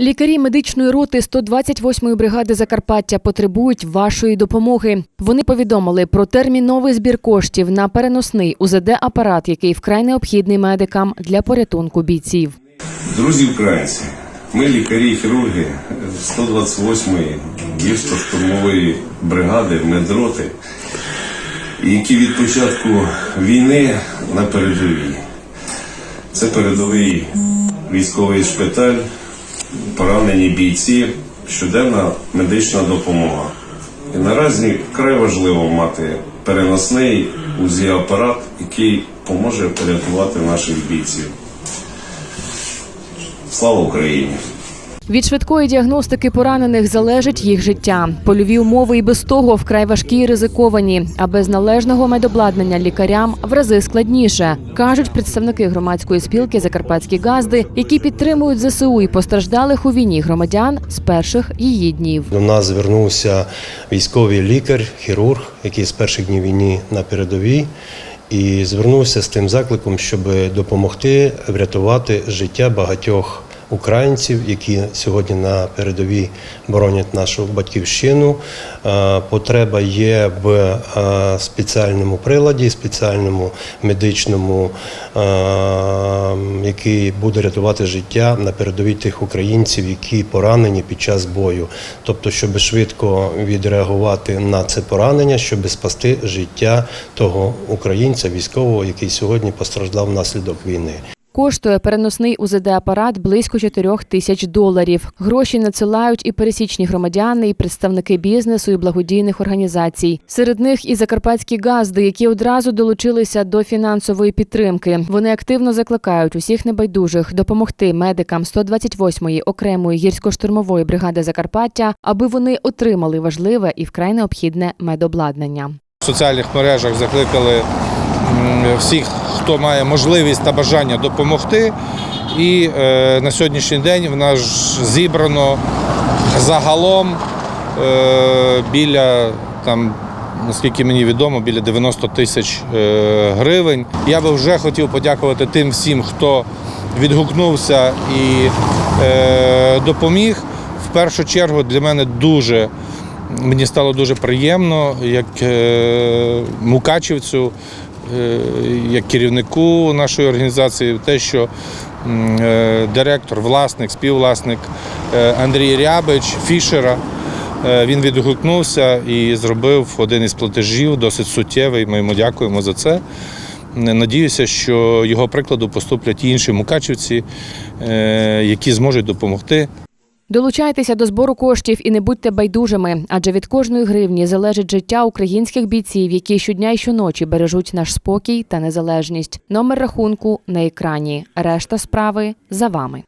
Лікарі медичної роти 128-ї бригади Закарпаття потребують вашої допомоги. Вони повідомили про терміновий збір коштів на переносний УЗД-апарат, який вкрай необхідний медикам для порятунку бійців. Друзі українці, ми лікарі і хірурги 128-ї гірсько-штурмової бригади медроти, які від початку війни на передовій. Це передовий військовий шпиталь, поранені бійці, щоденна медична допомога. І наразі вкрай важливо мати переносний УЗІ-апарат, який поможе порятувати наших бійців. Слава Україні! Від швидкої діагностики поранених залежить їх життя. Польові умови і без того вкрай важкі і ризиковані, а без належного медобладнання лікарям в рази складніше, кажуть представники громадської спілки Закарпатські газди, які підтримують ЗСУ і постраждалих у війні громадян з перших її днів. До нас звернувся військовий лікар, хірург, який з перших днів війни на передовій, і звернувся з тим закликом, щоб допомогти врятувати життя багатьох українців, які сьогодні на передовій боронять нашу батьківщину. Е, Потреба є в е, спеціальному приладі, спеціальному медичному, е, який буде рятувати життя на передовій тих українців, які поранені під час бою. Тобто, щоб швидко відреагувати на це поранення, щоб спасти життя того українця, військового, який сьогодні постраждав внаслідок війни. Коштує переносний УЗД-апарат близько 4 тисяч доларів. Гроші надсилають і пересічні громадяни, і представники бізнесу і благодійних організацій. Серед них і закарпатські газди, які одразу долучилися до фінансової підтримки. Вони активно закликають усіх небайдужих допомогти медикам 128-ї окремої гірсько-штурмової бригади Закарпаття, аби вони отримали важливе і вкрай необхідне медобладнання. В соціальних мережах закликали всіх, хто має можливість та бажання допомогти. І е, на сьогоднішній день в нас зібрано загалом е, біля там. Наскільки мені відомо, біля 90 тисяч е, гривень. Я би вже хотів подякувати тим всім, хто відгукнувся і е, допоміг. В першу чергу для мене дуже Мені стало дуже приємно, як е, мукачівцю, як керівнику нашої організації, те, що е, директор, власник, співвласник е, Андрій Рябич Фішера. е, Він відгукнувся і зробив один із платежів, досить суттєвий. Ми йому дякуємо за це. Надіюся, що його прикладу поступлять і інші мукачівці, е, які зможуть допомогти Долучайтеся до збору коштів і не будьте байдужими, адже від кожної гривні залежить життя українських бійців, які щодня і щоночі бережуть наш спокій та незалежність. Номер рахунку на екрані. Решта справи за вами.